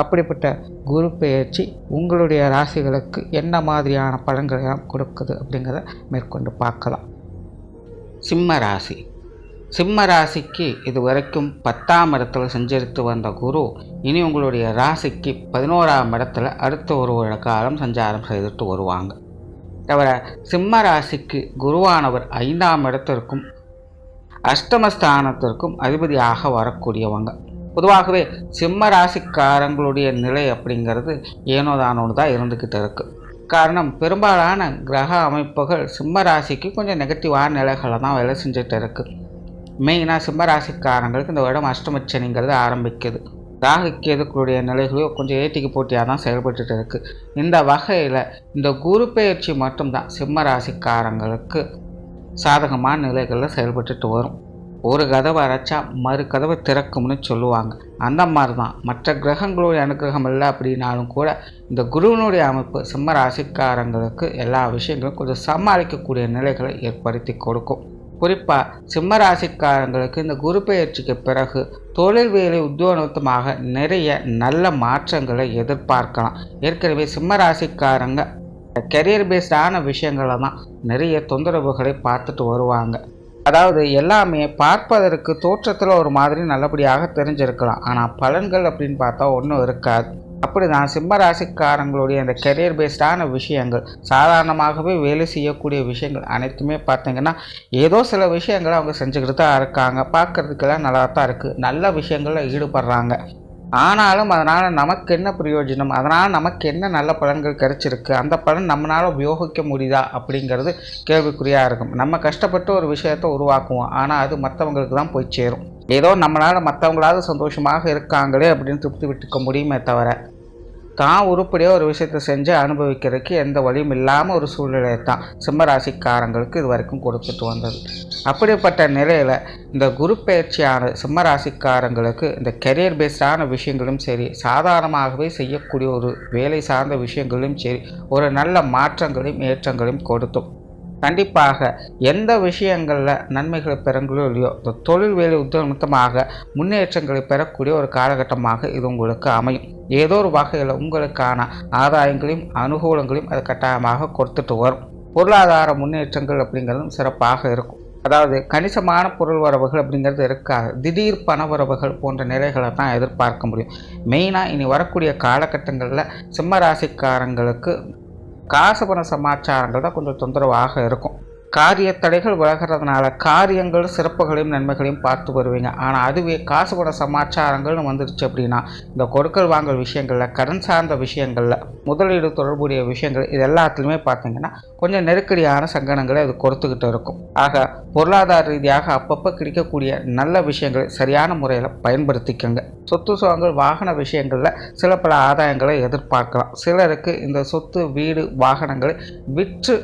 அப்படிப்பட்ட குரு பெயர்ச்சி உங்களுடைய ராசிகளுக்கு என்ன மாதிரியான பலன்களை எல்லாம் கொடுக்குது அப்படிங்கிறத மேற்கொண்டு பார்க்கலாம். சிம்ம ராசி. சிம்ம ராசிக்கு இது வரைக்கும் பத்தாம் இடத்துல சஞ்சரித்து வந்த குரு இனி உங்களுடைய ராசிக்கு பதினோராம் இடத்துல அடுத்த ஒரு வருட காலம் சஞ்சாரம் செய்துட்டு வருவாங்க. தவிர சிம்ம ராசிக்கு குருவானவர் ஐந்தாம் இடத்திற்கும் அஷ்டமஸ்தானத்திற்கும் அதிபதியாக வரக்கூடியவங்க. பொதுவாகவே சிம்ம ராசிக்காரங்களுடைய நிலை அப்படிங்கிறது ஏனோ தானோன்னு தான் இருந்துக்கிட்டு இருக்குது காரணம் பெரும்பாலான கிரக அமைப்புகள் சிம்ம ராசிக்கு கொஞ்சம் நெகட்டிவான நிலைகளை தான் வேலை செஞ்சுட்டு இருக்குது மெயினாக சிம்ம ராசிக்காரங்களுக்கு இந்த வருடம் அஷ்டமச்சனிங்கிறது ஆரம்பிக்குது. ராகு கேதுக்களுடைய கொஞ்சம் ஏட்டிக்கு போட்டியாக தான் செயல்பட்டு இருக்குது இந்த வகையில் இந்த குரு பயிற்சி மட்டும்தான் சிம்ம ராசிக்காரங்களுக்கு சாதகமான நிலைகளில் செயல்பட்டுட்டு வரும். ஒரு கதவை அரைச்சா மறு கதவை திறக்கும்னு சொல்லுவாங்க. அந்த மாதிரி தான் மற்ற கிரகங்களுடைய அனுகிரகம் இல்லை அப்படின்னாலும் கூட இந்த குருவினுடைய அமைப்பு சிம்ம ராசிக்காரங்களுக்கு எல்லா விஷயங்களும் கொஞ்சம் சமாளிக்கக்கூடிய நிலைகளை ஏற்படுத்தி கொடுக்கும். குறிப்பாக சிம்ம ராசிக்காரங்களுக்கு இந்த குரு பயிற்சிக்கு பிறகு தொழில் வேலை உத்தியோகத்தமாக நிறைய நல்ல மாற்றங்களை எதிர்பார்க்கலாம். ஏற்கனவே சிம்ம ராசிக்காரங்க கெரியர் பேஸ்டான விஷயங்களை தான் நிறைய தொந்தரவுகளை பார்த்துட்டு வருவாங்க. அதாவது எல்லாமே பார்ப்பதற்கு தோற்றத்தில் ஒரு மாதிரி நல்லபடியாக தெரிஞ்சிருக்கலாம். ஆனால் பலன்கள் அப்படின்னு பார்த்தா ஒன்றும் இருக்காது. அப்படி தான் சிம்மராசிக்காரங்களுடைய அந்த கெரியர் பேஸ்டான விஷயங்கள் சாதாரணமாகவே வேலை செய்யக்கூடிய விஷயங்கள் அனைத்துமே பார்த்தீங்கன்னா ஏதோ சில விஷயங்களை அவங்க செஞ்சுக்கிட்டு தான் இருக்காங்க. பார்க்குறதுக்கெல்லாம் நல்லா தான் இருக்குது நல்ல விஷயங்களில் ஈடுபடுறாங்க. ஆனாலும் அதனால் நமக்கு என்ன பிரயோஜனம்? அதனால் நமக்கு என்ன நல்ல பலன்கள் கிடைச்சிருக்கு? அந்த பலன் நம்மளால் உபயோகிக்க முடியுதா? அப்படிங்கிறது கேள்விக்குறியாக இருக்கும். நம்ம கஷ்டப்பட்டு ஒரு விஷயத்தை உருவாக்குவோம். ஆனால் அது மற்றவங்களுக்கு தான் போய் சேரும். ஏதோ நம்மளால் மற்றவங்களாவது சந்தோஷமாக இருக்காங்களே அப்படின்னு திருப்தி விட்டுக்க முடியுமே தவிர. தான் உருப்படியாக ஒரு விஷயத்தை செஞ்சு அனுபவிக்கிறதுக்கு எந்த வழியும் இல்லாமல் ஒரு சூழ்நிலை தான் சிம்மராசிக்காரங்களுக்கு இது வரைக்கும் கொடுத்துட்டு வந்தது. அப்படிப்பட்ட நிலையில் இந்த குரு பயிற்சியான சிம்மராசிக்காரங்களுக்கு இந்த கெரியர் பேஸ்டான விஷயங்களும் சரி சாதாரணமாகவே செய்யக்கூடிய ஒரு வேலை சார்ந்த விஷயங்களும் சரி ஒரு நல்ல மாற்றங்களையும் ஏற்றங்களையும் கொடுத்தோம். கண்டிப்பாக எந்த விஷயங்களில் நன்மைகளை பெறங்களோ இல்லையோ இந்த தொழில் வேலை உத்தமமாக முன்னேற்றங்களை பெறக்கூடிய ஒரு காலகட்டமாக இது உங்களுக்கு அமையும். ஏதோ ஒரு வகையில் உங்களுக்கான ஆதாயங்களையும் அனுகூலங்களையும் அது கட்டாயமாக கொடுத்துட்டு வரும். பொருளாதார முன்னேற்றங்கள் அப்படிங்கிறதும் சிறப்பாக இருக்கும். அதாவது கணிசமான பொருள் வரவுகள் அப்படிங்கிறது இருக்காது திடீர் பண வரவுகள் போன்ற நிலைகளை தான் எதிர்பார்க்க முடியும். மெயினாக இனி வரக்கூடிய காலகட்டங்களில் சிம்மராசிக்காரங்களுக்கு காசு பண சமாச்சாரங்கள் தான் கொஞ்சம் தொந்தரவாக இருக்கும். காரிய தடைகள் விலகிறதுனால காரியங்கள் சிறப்புகளையும் நன்மைகளையும் பார்த்து வருவீங்க. ஆனால் அதுவே காசு பண சமாச்சாரங்கள்னு வந்துருச்சு அப்படின்னா இந்த கொடுக்கல் வாங்கல் விஷயங்களில் கடன் சார்ந்த விஷயங்களில் முதலீடு தொடர்புடைய விஷயங்கள் இது எல்லாத்துலேயுமே பார்த்தீங்கன்னா கொஞ்சம் நெருக்கடியான சங்கடங்களை அது கொடுத்துக்கிட்டு இருக்கும். ஆக பொருளாதார ரீதியாக அப்பப்போ கிடைக்கக்கூடிய நல்ல விஷயங்களை சரியான முறையில் பயன்படுத்திக்கோங்க. சொத்து சுகங்கள் வாகன விஷயங்களில் சில பல ஆதாயங்களை எதிர்பார்க்கலாம். சிலருக்கு இந்த சொத்து வீடு வாகனங்களை விற்று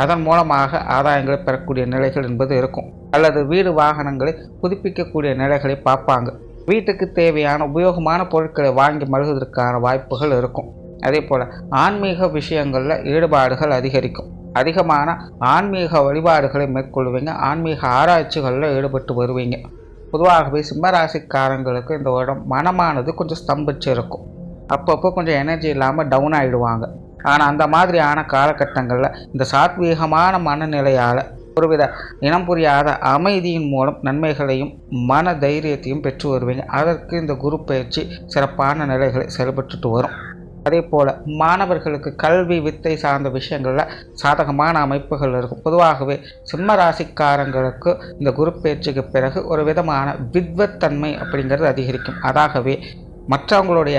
அதன் மூலமாக ஆதாயங்களை பெறக்கூடிய நிலைகள் என்பது இருக்கும். அல்லது வீடு வாகனங்களை புதுப்பிக்கக்கூடிய நிலைகளை பார்ப்பாங்க. வீட்டுக்கு தேவையான உபயோகமான பொருட்களை வாங்கி மழுகுவதற்கான வாய்ப்புகள் இருக்கும். அதே போல் ஆன்மீக விஷயங்களில் ஈடுபாடுகள் அதிகரிக்கும். அதிகமான ஆன்மீக வழிபாடுகளை மேற்கொள்வீங்க. ஆன்மீக ஆராய்ச்சிகளில் ஈடுபட்டு வருவீங்க. பொதுவாகவே சிம்மராசிக்காரங்களுக்கு இந்த வருடம் மனமானது கொஞ்சம் ஸ்தம்பிச்சு இருக்கும். அப்பப்போ கொஞ்சம் எனர்ஜி இல்லாமல் டவுன் ஆகிடுவாங்க ஆனால் அந்த மாதிரியான காலகட்டங்களில் இந்த சாத்வீகமான மனநிலையால் ஒருவித இனம் புரியாத அமைதியின் மூலம் நன்மைகளையும் மன தைரியத்தையும் பெற்று வருவீங்க. அதற்கு இந்த குரு பயிற்சி சிறப்பான நிலைகளை செயல்பட்டுட்டு வரும். அதே போல் மாணவர்களுக்கு கல்வி வித்தை சார்ந்த விஷயங்களில் சாதகமான அமைப்புகள் இருக்கும். பொதுவாகவே சிம்ம ராசிக்காரங்களுக்கு இந்த குரு பயிற்சிக்கு பிறகு ஒரு விதமான வித்வத்தன்மை அப்படிங்கிறது அதிகரிக்கும். அதாகவே மற்றவங்களுடைய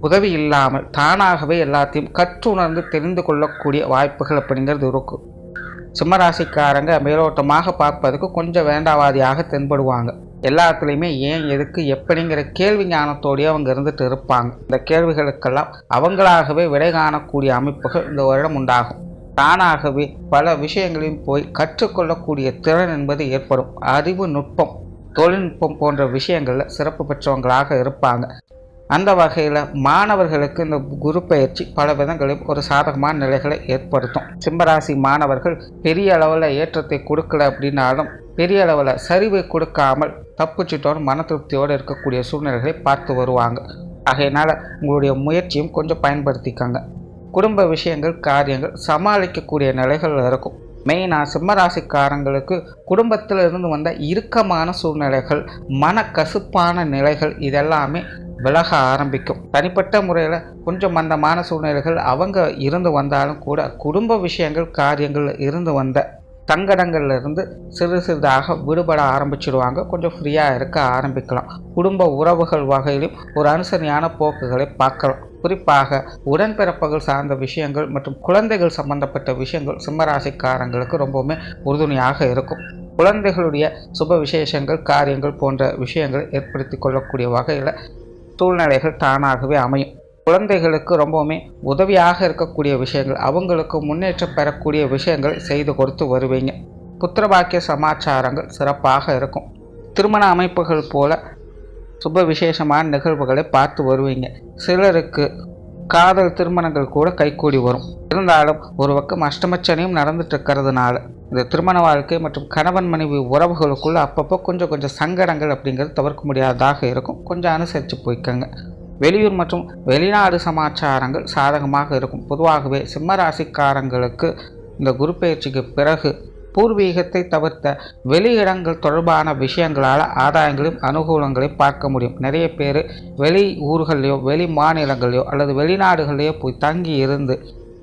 உதவி இல்லாமல் தானாகவே எல்லாத்தையும் கற்றுணர்ந்து தெரிந்து கொள்ளக்கூடிய வாய்ப்புகள் அப்படிங்கிறது இருக்கும் சிம்மராசிக்காரங்க மேலோட்டமாக பார்ப்பதுக்கு கொஞ்சம் வேண்டாவாதியாக தென்படுவாங்க. எல்லாத்துலேயுமே ஏன் எதுக்கு எப்படிங்கிற கேள்வி ஞானத்தோடய அவங்க இருந்துட்டு இருப்பாங்க. இந்த கேள்விகளுக்கெல்லாம் அவங்களாகவே விடை காணக்கூடிய அமைப்புகள் இந்த வருடம் உண்டாகும். தானாகவே பல விஷயங்களையும் போய் கற்றுக்கொள்ளக்கூடிய திறன் என்பது ஏற்படும். அறிவு நுட்பம் தொழில்நுட்பம் போன்ற விஷயங்களில் சிறப்பு பெற்றவங்களாக இருப்பாங்க. அந்த வகையில் மாணவர்களுக்கு இந்த குரு பயிற்சி பல விதங்களில் ஒரு சாதகமான நிலைகளை ஏற்படுத்தும். சிம்மராசி மாணவர்கள் பெரிய அளவில் ஏற்றத்தை கொடுக்கல அப்படின்னாலும் பெரிய அளவில் சரிவை கொடுக்காமல் தப்புச்சிட்டோடு மன திருப்தியோடு இருக்கக்கூடிய சூழ்நிலைகளை பார்த்து வருவாங்க. ஆகையினால் உங்களுடைய முயற்சியும் கொஞ்சம் பயன்படுத்திக்கோங்க. குடும்ப விஷயங்கள் காரியங்கள் சமாளிக்கக்கூடிய நிலைகள் இருக்கும். மெயினாக சிம்மராசிக்காரங்களுக்கு குடும்பத்தில் இருந்து வந்த இறுக்கமான சூழ்நிலைகள் மன கசுப்பான நிலைகள் இதெல்லாமே விலக ஆரம்பிக்கும். தனிப்பட்ட முறையில் கொஞ்சம் மந்தமான சூழ்நிலைகள் அவங்க இருந்து வந்தாலும் கூட குடும்ப விஷயங்கள் காரியங்கள் இருந்து வந்த சங்கடங்கள்லேருந்து சிறு சிறிதாக விடுபட ஆரம்பிச்சிடுவாங்க. கொஞ்சம் ஃப்ரீயாக இருக்க ஆரம்பிக்கலாம். குடும்ப உறவுகள் வகையிலும் ஒரு அனுசரியான போக்குகளை பார்க்கலாம். குறிப்பாக உடன்பிறப்புகள் சார்ந்த விஷயங்கள் மற்றும் குழந்தைகள் சம்பந்தப்பட்ட விஷயங்கள் சிம்மராசிக்காரங்களுக்கு ரொம்பவுமே உறுதுணையாக இருக்கும். குழந்தைகளுடைய சுப விசேஷங்கள் காரியங்கள் போன்ற விஷயங்கள் ஏற்படுத்தி கொள்ளக்கூடிய வகையில் சூழ்நிலைகள் தானாகவே அமையும். குழந்தைகளுக்கு ரொம்பவுமே உதவியாக இருக்கக்கூடிய விஷயங்கள் அவங்களுக்கு முன்னேற்றம் பெறக்கூடிய விஷயங்கள் செய்து கொடுத்து வருவீங்க. புத்திரபாக்கிய சமாச்சாரங்கள் சிறப்பாக இருக்கும். திருமண அமைப்புகள் போல சுப விசேஷமான நிகழ்வுகளை பார்த்து வருவீங்க. சிலருக்கு காதல் திருமணங்கள் கூட கைகூடி வரும். இருந்தாலும் ஒரு பக்கம் அஷ்டமச்சனையும் நடந்துட்டு இருக்கிறதுனால இந்த திருமண வாழ்க்கை மற்றும் கணவன் மனைவி உறவுகளுக்குள்ள அப்பப்போ கொஞ்சம் கொஞ்சம் சங்கடங்கள் அப்படிங்கிறது தவிர்க்க முடியாததாக இருக்கும். கொஞ்சம் அனுசரித்து போய்க்கோங்க. வெளியூர் மற்றும் வெளிநாடு சமாச்சாரங்கள் சாதகமாக இருக்கும். பொதுவாகவே சிம்மராசிக்காரங்களுக்கு இந்த குரு பயிற்சிக்கு பிறகு பூர்வீகத்தை தவிர்த்த வெளியிடங்கள் தொடர்பான விஷயங்களால் ஆதாயங்களையும் அனுகூலங்களையும் பார்க்க முடியும். நிறைய பேர் வெளி ஊர்களையோ வெளி மாநிலங்களையோ அல்லது வெளிநாடுகளையோ போய் தங்கி இருந்து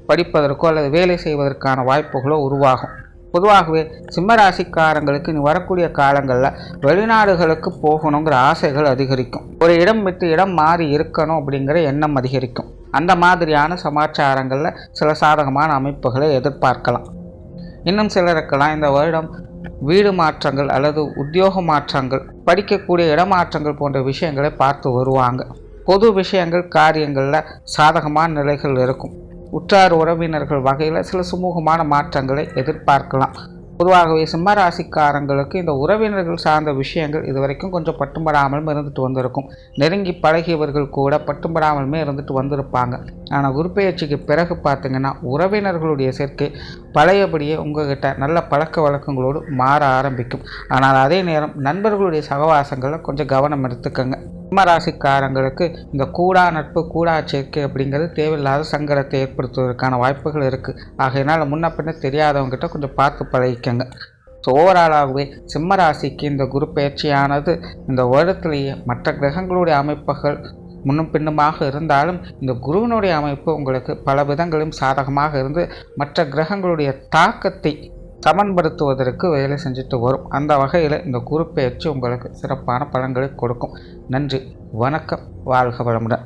படிப்பதற்கோ அல்லது வேலை செய்வதற்கான வாய்ப்புகளோ உருவாகும். பொதுவாகவே சிம்மராசிக்காரங்களுக்கு இனி வரக்கூடிய காலங்களில் வெளிநாடுகளுக்கு போகணுங்கிற ஆசைகள் அதிகரிக்கும். ஒரு இடம் விட்டு இடம் மாறி இருக்கணும் அப்படிங்கிற எண்ணம் அதிகரிக்கும். அந்த மாதிரியான சமாச்சாரங்களில் சில சாதகமான அமைப்புகளை எதிர்பார்க்கலாம். இன்னும் சிலருக்கெல்லாம் இந்த வருடம் வீடு மாற்றங்கள் அல்லது உத்தியோக மாற்றங்கள் படிக்கக்கூடிய இடமாற்றங்கள் போன்ற விஷயங்களை பார்த்து வருவாங்க. பொது விஷயங்கள் காரியங்களில் சாதகமான நிலைகள் இருக்கும். உற்றார் உறவினர்கள் வகையில் சில சுமூகமான மாற்றங்களை எதிர்பார்க்கலாம். பொதுவாகவே சிம்மராசிக்காரங்களுக்கு இந்த உறவினர்கள் சார்ந்த விஷயங்கள் இதுவரைக்கும் கொஞ்சம் பட்டும்படாமலும் இருந்துட்டு வந்திருக்கும். நெருங்கி பழகியவர்கள் கூட பட்டும்படாமலுமே இருந்துட்டு வந்திருப்பாங்க. ஆனால் குருப்பெயர்ச்சிக்கு பிறகு பார்த்தீங்கன்னா உறவினர்களுடைய சேர்க்கை பழையபடியே உங்ககிட்ட நல்ல பழக்க வழக்கங்களோடு மாற ஆரம்பிக்கும். ஆனால் அதே நேரம் நண்பர்களுடைய சகவாசங்களில் கொஞ்சம் கவனம் எடுத்துக்கோங்க. சிம்மராசிக்காரங்களுக்கு இந்த கூடா நட்பு கூடா சேர்க்கை அப்படிங்கிறது தேவையில்லாத சங்கடத்தை ஏற்படுத்துவதற்கான வாய்ப்புகள் இருக்குது ஆகையினால் முன்ன பின்ன தெரியாதவங்ககிட்ட கொஞ்சம் பார்த்து பழகிக்கங்க. ஸோ ஓவராலாகவே சிம்மராசிக்கு இந்த குரு பயிற்சியானது இந்த வருடத்திலேயே மற்ற கிரகங்களுடைய அமைப்புகள் முன்னும் பின்னுமாக இருந்தாலும் இந்த குருவினுடைய அமைப்பு உங்களுக்கு பல விதங்களும் சாதகமாக இருந்து மற்ற கிரகங்களுடைய தாக்கத்தை சமன்படுத்துவதற்கு வேலை செஞ்சுட்டு வரும். அந்த வகையில் இந்த குரு பயிற்சி உங்களுக்கு சிறப்பான பலன்களை கொடுக்கும். நன்றி. வணக்கம். வாழ்க வளமுடன்.